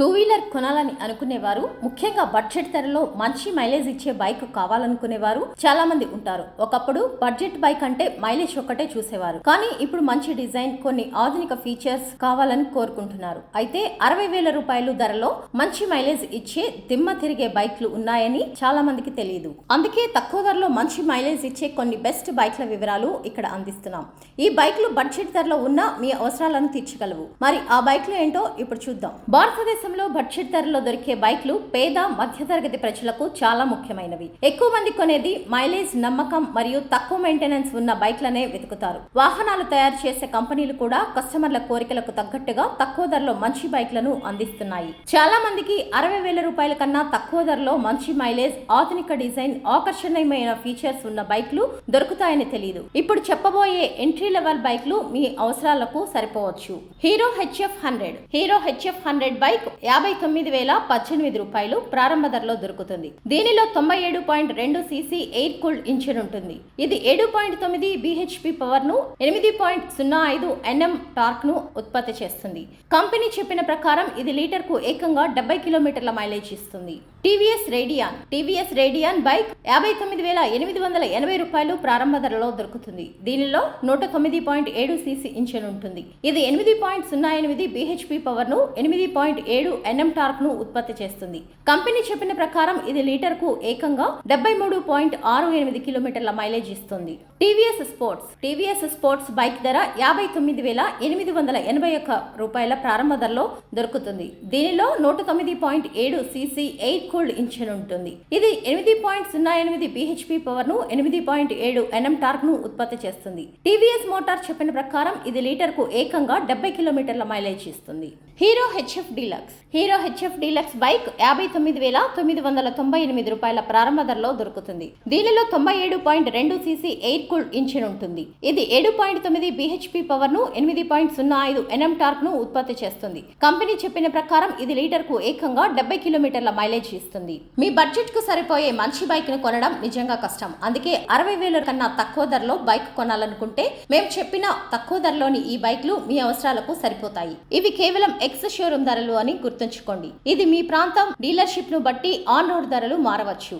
Two wheeler కొనాలని అనుకునేవారు. ముఖ్యంగా బడ్జెట్ ధరలో మంచి మైలేజ్ ఇచ్చే బైక్ కావాలనుకునేవారు. చాలా మంది ఉంటారు. ఒకప్పుడు బడ్జెట్ బైక్ అంటే మైలేజ్ ఒక్కటే చూసేవారు. కానీ ఇప్పుడు మంచి డిజైన్ కొన్ని ఆధునిక ఫీచర్స్ కావాలని కోరుకుంటున్నారు. అయితే అరవై వేల రూపాయలు ధరలో మంచి మైలేజ్ ఇచ్చే దిమ్మ తిరిగే బైక్లు ఉన్నాయని చాలా మందికి తెలియదు అందుకే తక్కువ ధరలో మంచి మైలేజ్ ఇచ్చే కొన్ని బెస్ట్ బైక్ల వివరాలు ఇక్కడ అందిస్తున్నాం. ఈ బైక్లు బడ్జెట్ ధరలో ఉన్న మీ అవసరాలను తీర్చగలవు. మరి ఆ బైక్లు ఏంటో ఇప్పుడు చూద్దాం. భారతదేశ భారతదేశంలో బడ్జెట్ ధరలో దొరికే బైక్లు పేద మధ్యతరగతి ప్రజలకు చాలా ముఖ్యమైనవి. ఎక్కువ మంది కొనేది మైలేజ్ నమ్మకం మరియు తక్కువ మెయింటెనెన్స్ ఉన్న బైక్లనే వెతుకుతారు. వాహనాలు తయారు చేసే కంపెనీలు కూడా కస్టమర్ల కోరికలకు తగ్గట్టుగా తక్కువ ధరలో మంచి బైక్లను అందిస్తున్నాయి. చాలా మందికి అరవై వేల రూపాయల కన్నా తక్కువ ధరలో మంచి మైలేజ్ ఆధునిక డిజైన్ ఆకర్షణీయమైన ఫీచర్స్ ఉన్న బైక్లు దొరుకుతాయని తెలియదు ఇప్పుడు చెప్పబోయే ఎంట్రీ లెవెల్ బైక్లు మీ అవసరాలకు సరిపోవచ్చు. Hero HF hundred. Hero HF hundred bike యాభై తొమ్మిది వేల పద్దెనిమిది రూపాయలు ప్రారంభ ధరలో దొరుకుతుంది. దీనిలో తొంభై ఏడు పాయింట్ రెండు సీసీ ఎయిర్ కూల్డ్ ఇంజిన్ ఉంటుంది. ఇది ఏడు పాయింట్ తొమ్మిది బిహెచ్పి పవర్ను ఎనిమిది పాయింట్ సున్నా ఐదు ఎన్ఎం టార్క్ను ఉత్పత్తి చేస్తుంది. కంపెనీ చెప్పిన ప్రకారం ఇది లీటర్కు ఏకంగా డెబ్బై కిలోమీటర్ల మైలేజ్ ఇస్తుంది. TVS Radeon TVS Radeon bike యాభై తొమ్మిది వేల ఎనిమిది వందల ఎనభై రూపాయలు ప్రారంభ ధరలో దొరుకుతుంది. దీనిలో నూట తొమ్మిది పాయింట్ ఏడు సీసీ ఇంజిన్ ఉంటుంది. ఇది ఎనిమిది పాయింట్ సున్నా ఎనిమిది బిహెచ్పి పవర్ను ఎనిమిది పాయింట్ ఏడు ఎన్ఎం టార్క్ను ఉత్పత్తి చేస్తుంది. కంపెనీ చెప్పిన ప్రకారం ఇది లీటర్కు ఏకంగా డెబ్బై మూడు పాయింట్ ఆరు ఎనిమిది కిలోమీటర్ల మైలేజ్ ఇస్తుంది. TVS sports. TVS sports bike ధర యాభై తొమ్మిది వేల ఎనిమిది వందల ఎనభై ఒక్క రూపాయల ప్రారంభ ధరలో దొరుకుతుంది. దీనిలో నూట తొమ్మిది పాయింట్ ఏడు సీసీ ఎయిట్ కూల్డ్ ఇంజిన్ ఉంటుంది. ఇది ఎనిమిది పాయింట్ సున్నా ఎనిమిది బిహెచ్పి పవర్ను ఎనిమిది పాయింట్ ఏడు ఎన్ఎం టార్క్ను ఉత్పత్తి చేస్తుంది. టీవీఎస్ మోటార్ చెప్పిన ప్రకారం ఇది లీటర్కు ఏకంగా డెబ్బై కిలోమీటర్ల మైలేజ్ ఇస్తుంది. Hero HF Deluxe. Hero HF Deluxe bike యాభై తొమ్మిది వేల తొమ్మిది వందల తొంభై ఎనిమిది రూపాయల ప్రారంభ ధరలో దొరుకుతుంది. దీనిలో తొంభై ఏడు పాయింట్ రెండు సీసీ ఎయిర్ కూల్డ్ ఇంజిన్ ఉంటుంది. ఇది ఏడు పాయింట్ తొమ్మిది బిహెచ్పి పవర్ను ఎనిమిది పాయింట్ సున్నా ఐదు ఎన్ఎం టార్క్ను ఉత్పత్తి చేస్తుంది. కంపెనీ చెప్పిన ప్రకారం ఇది లీటర్కు ఏకంగా డెబ్బై కిలోమీటర్ల మైలేజ్ ఇస్తుంది. మీ బడ్జెట్కు సరిపోయే మంచి బైక్ను కొనడం నిజంగా కష్టం. అందుకే అరవై వేల కన్నా తక్కువ ధరలో బైక్ కొనాలనుకుంటే మేము చెప్పిన తక్కువ ధరలోని ఈ బైక్లు మీ అవసరాలకు సరిపోతాయి. ఇవి కేవలం ఎక్స్ షోరూమ్ ధరలు అని గుర్తుంచుకోండి. ఇది మీ ప్రాంతం డీలర్షిప్ను బట్టి ఆన్ రోడ్ ధరలు మారవచ్చు.